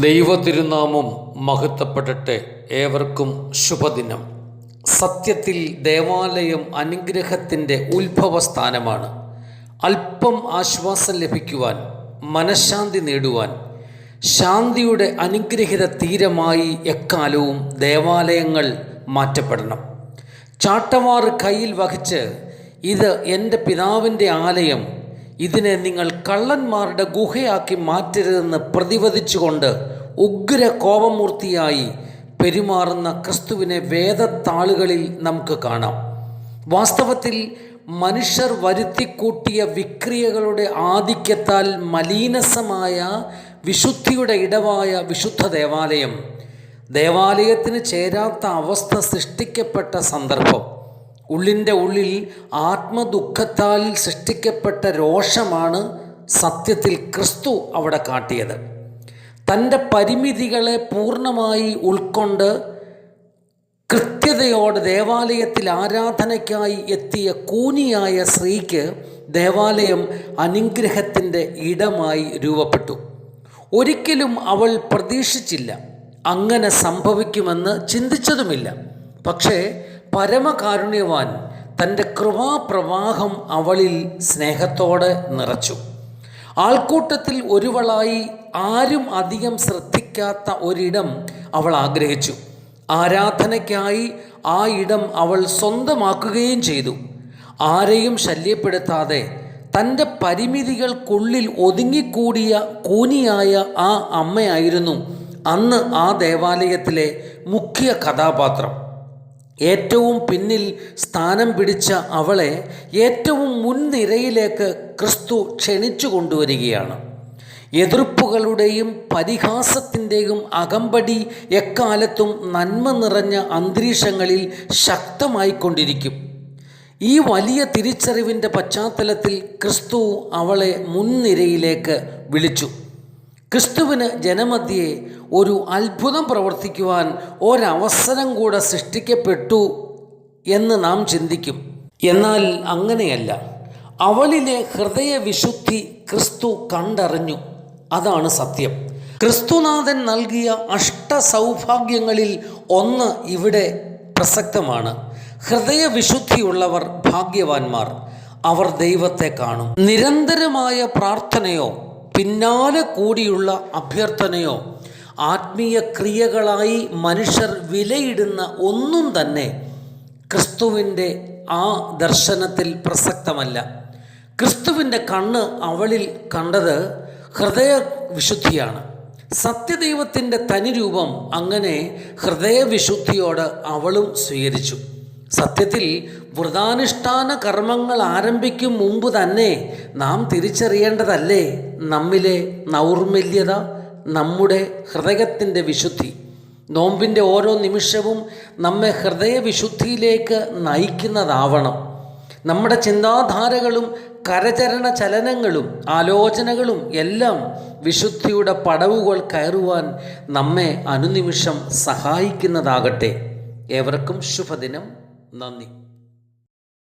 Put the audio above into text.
ദൈവതിരുനാമം മഹത്വപ്പെടട്ടെ ഏവർക്കും ശുഭദിനം. സത്യത്തിൽ ദേവാലയം അനുഗ്രഹത്തിന്റെ ഉത്ഭവസ്ഥാനമാണ്. അല്പം ആശ്വാസം ലഭിക്കുവാൻ മനഃശാന്തി നേടുവാൻ ശാന്തിയുടെ അനുഗ്രഹിത തീരമായി എക്കാലവും ദേവാലയങ്ങൾ മാറ്റപ്പെടണം. ചാട്ടമാർ കയ്യിൽ വഹിച്ച് ഇത് എന്റെ പിതാവിന്റെ ആലയം ഇതിനെ നിങ്ങൾ കള്ളന്മാരുടെ ഗുഹയാക്കി മാറ്റരുതെന്ന് പ്രതിവദിച്ചുകൊണ്ട് ഉഗ്ര കോപമൂർത്തിയായി പെരുമാറുന്ന ക്രിസ്തുവിനെ വേദത്താളുകളിൽ നമുക്ക് കാണാം. വാസ്തവത്തിൽ മനുഷ്യർ വരുത്തിക്കൂട്ടിയ വിക്രിയകളുടെ ആധിക്യത്താൽ മലീനസമായ വിശുദ്ധിയുടെ ഇടവായ വിശുദ്ധ ദേവാലയം ദേവാലയത്തിന് ചേരാത്ത അവസ്ഥ സൃഷ്ടിക്കപ്പെട്ട സന്ദർഭം. ഉള്ളിന്റെ ഉള്ളിൽ ആത്മദുഃഖത്താൽ സൃഷ്ടിക്കപ്പെട്ട രോഷമാണ് സത്യത്തിൽ ക്രിസ്തു അവിടെ കാട്ടിയത്. തന്റെ പരിമിതികളെ പൂർണമായി ഉൾക്കൊണ്ട് കൃത്യതയോടെ ദേവാലയത്തിൽ ആരാധനയ്ക്കായി എത്തിയ കൂനിയായ സ്ത്രീക്ക് ദേവാലയം അനുഗ്രഹത്തിന്റെ ഇടമായി രൂപപ്പെട്ടു. ഒരിക്കലും അവൾ പ്രതീക്ഷിച്ചില്ല. അങ്ങനെ സംഭവിക്കുമെന്ന് ചിന്തിച്ചതുമില്ല. പക്ഷേ പരമകാരുണ്യവാൻ തന്റെ കൃപാപ്രവാഹം അവളിൽ സ്നേഹത്തോടെ നിറച്ചു. ആൾക്കൂട്ടത്തിൽ ഒരുവളായി ആരും അധികം ശ്രദ്ധിക്കാത്ത ഒരിടം അവൾ ആഗ്രഹിച്ചു. ആരാധനയ്ക്കായി ആ ഇടം അവൾ സ്വന്തമാക്കുകയും ചെയ്തു. ആരെയും ശല്യപ്പെടുത്താതെ തന്റെ പരിമിതികൾക്കുള്ളിൽ ഒതുങ്ങിക്കൂടിയ കൂനിയായ ആ അമ്മയായിരുന്നു അന്ന് ആ ദേവാലയത്തിലെ മുഖ്യ കഥാപാത്രം. ഏറ്റവും പിന്നിൽ സ്ഥാനം പിടിച്ച അവളെ ഏറ്റവും മുൻനിരയിലേക്ക് ക്രിസ്തു ക്ഷണിച്ചു കൊണ്ടുവരികയാണ്. എതിർപ്പുകളുടെയും പരിഹാസത്തിന്റെയും അകമ്പടി എക്കാലത്തും നന്മ നിറഞ്ഞ അന്തരീക്ഷങ്ങളിൽ ശക്തമായിക്കൊണ്ടിരിക്കും. ഈ വലിയ തിരിച്ചറിവിന്റെ പശ്ചാത്തലത്തിൽ ക്രിസ്തു അവളെ മുൻനിരയിലേക്ക് വിളിച്ചു. ക്രിസ്തുവിന് ജനമധ്യേ ഒരു അത്ഭുതം പ്രവർത്തിക്കുവാൻ ഒരവസരം കൂടെ സൃഷ്ടിക്കപ്പെട്ടു എന്ന് നാം ചിന്തിക്കും. എന്നാൽ അങ്ങനെയല്ല. അവളിലെ ഹൃദയവിശുദ്ധി ക്രിസ്തു കണ്ടറിഞ്ഞു. അതാണ് സത്യം. ക്രിസ്തുനാഥൻ നൽകിയ അഷ്ടസൗഭാഗ്യങ്ങളിൽ ഒന്ന് ഇവിടെ പ്രസക്തമാണ്. ഹൃദയവിശുദ്ധിയുള്ളവർ ഭാഗ്യവാന്മാർ. അവർ ദൈവത്തെ കാണും. നിരന്തരമായ പ്രാർത്ഥനയോ പിന്നാലെ കൂടിയുള്ള അഭ്യർത്ഥനയോ ആത്മീയ ക്രിയകളായി മനുഷ്യർ വിലയിടുന്ന ഒന്നും തന്നെ ക്രിസ്തുവിന്റെ ആ ദർശനത്തിൽ പ്രസക്തമല്ല. ക്രിസ്തുവിന്റെ കണ്ണ് അവളിൽ കണ്ടത് ഹൃദയ വിശുദ്ധിയാണ് സത്യദൈവത്തിന്റെ തനിരൂപം അങ്ങനെ ഹൃദയവിശുദ്ധിയോട് അവളും സ്വീകരിച്ചു. സത്യത്തിൽ വ്രതാനുഷ്ഠാന കർമ്മങ്ങൾ ആരംഭിക്കും മുമ്പ് തന്നെ നാം തിരിച്ചറിയേണ്ടതല്ലേ നമ്മിലെ നൗർമല്യത നമ്മുടെ ഹൃദയത്തിന്റെ വിശുദ്ധി. നോമ്പിന്റെ ഓരോ നിമിഷവും നമ്മെ ഹൃദയവിശുദ്ധിയിലേക്ക് നയിക്കുന്നതാവണം. നമ്മുടെ ചിന്താധാരകളും കരചരണ ചലനങ്ങളും ആലോചനകളും എല്ലാം വിശുദ്ധിയുടെ പടവുകൾ കയറുവാൻ നമ്മെ അനുനിമിഷം സഹായിക്കുന്നതാകട്ടെ. ഏവർക്കും ശുഭദിനം. നന്ദി.